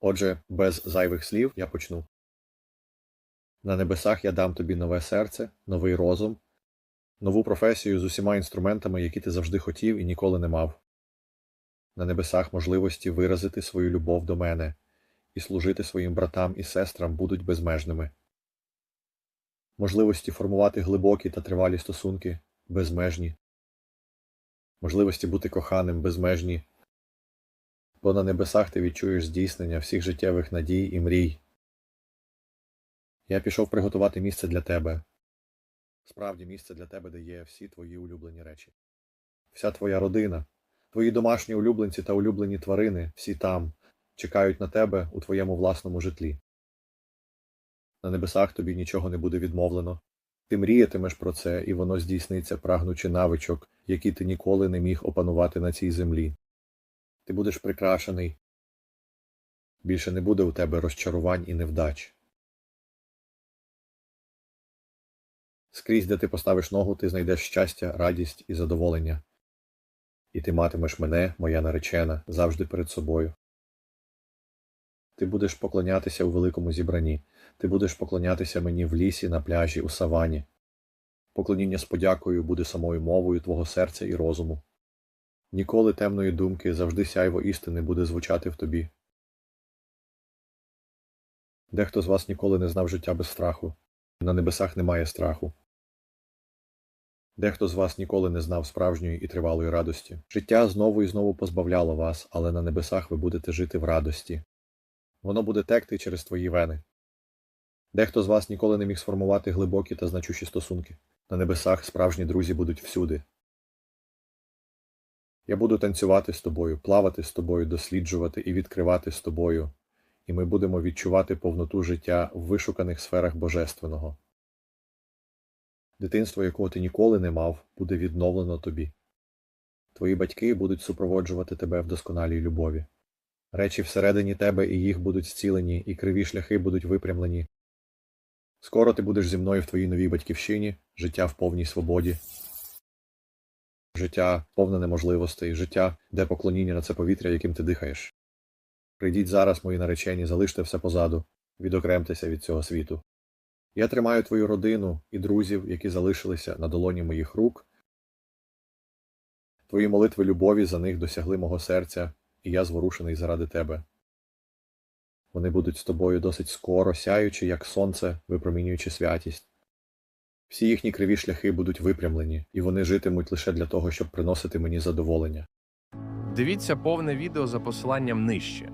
Отже, без зайвих слів я почну. На небесах я дам тобі нове серце, новий розум, нову професію з усіма інструментами, які ти завжди хотів і ніколи не мав. На небесах можливості виразити свою любов до мене і служити своїм братам і сестрам будуть безмежними. Можливості формувати глибокі та тривалі стосунки безмежні. Можливості бути коханим безмежні. Бо на небесах ти відчуєш здійснення всіх життєвих надій і мрій. Я пішов приготувати місце для тебе. Справді місце для тебе, де є всі твої улюблені речі. Вся твоя родина, твої домашні улюбленці та улюблені тварини, всі там, чекають на тебе у твоєму власному житлі. На небесах тобі нічого не буде відмовлено. Ти мріятимеш про це, і воно здійсниться, прагнучи навичок, які ти ніколи не міг опанувати на цій землі. Ти будеш прикрашений. Більше не буде у тебе розчарувань і невдач. Скрізь, де ти поставиш ногу, ти знайдеш щастя, радість і задоволення. І ти матимеш мене, моя наречена, завжди перед собою. Ти будеш поклонятися у великому зібранні, ти будеш поклонятися мені в лісі, на пляжі, у савані. Поклоніння з подякою буде самою мовою твого серця і розуму. Ніколи темної думки, завжди сяйво істини буде звучати в тобі. Дехто з вас ніколи не знав життя без страху. На небесах немає страху. Дехто з вас ніколи не знав справжньої і тривалої радості. Життя знову і знову позбавляло вас, але на небесах ви будете жити в радості. Воно буде текти через твої вени. Дехто з вас ніколи не міг сформувати глибокі та значущі стосунки. На небесах справжні друзі будуть всюди. Я буду танцювати з тобою, плавати з тобою, досліджувати і відкривати з тобою, і ми будемо відчувати повноту життя в вишуканих сферах божественного. Дитинство, якого ти ніколи не мав, буде відновлено тобі. Твої батьки будуть супроводжувати тебе в досконалій любові. Речі всередині тебе і їх будуть зцілені, і криві шляхи будуть випрямлені. Скоро ти будеш зі мною в твоїй новій батьківщині, життя в повній свободі. Життя повне можливостей, життя, де поклоніння на це повітря, яким ти дихаєш. Прийдіть зараз, мої наречені, залиште все позаду, відокремтеся від цього світу. Я тримаю твою родину і друзів, які залишилися на долоні моїх рук. Твої молитви любові за них досягли мого серця, і я зворушений заради тебе. Вони будуть з тобою досить скоро, сяючи, як сонце, випромінюючи святість. Всі їхні криві шляхи будуть випрямлені, і вони житимуть лише для того, щоб приносити мені задоволення. Дивіться повне відео за посиланням нижче.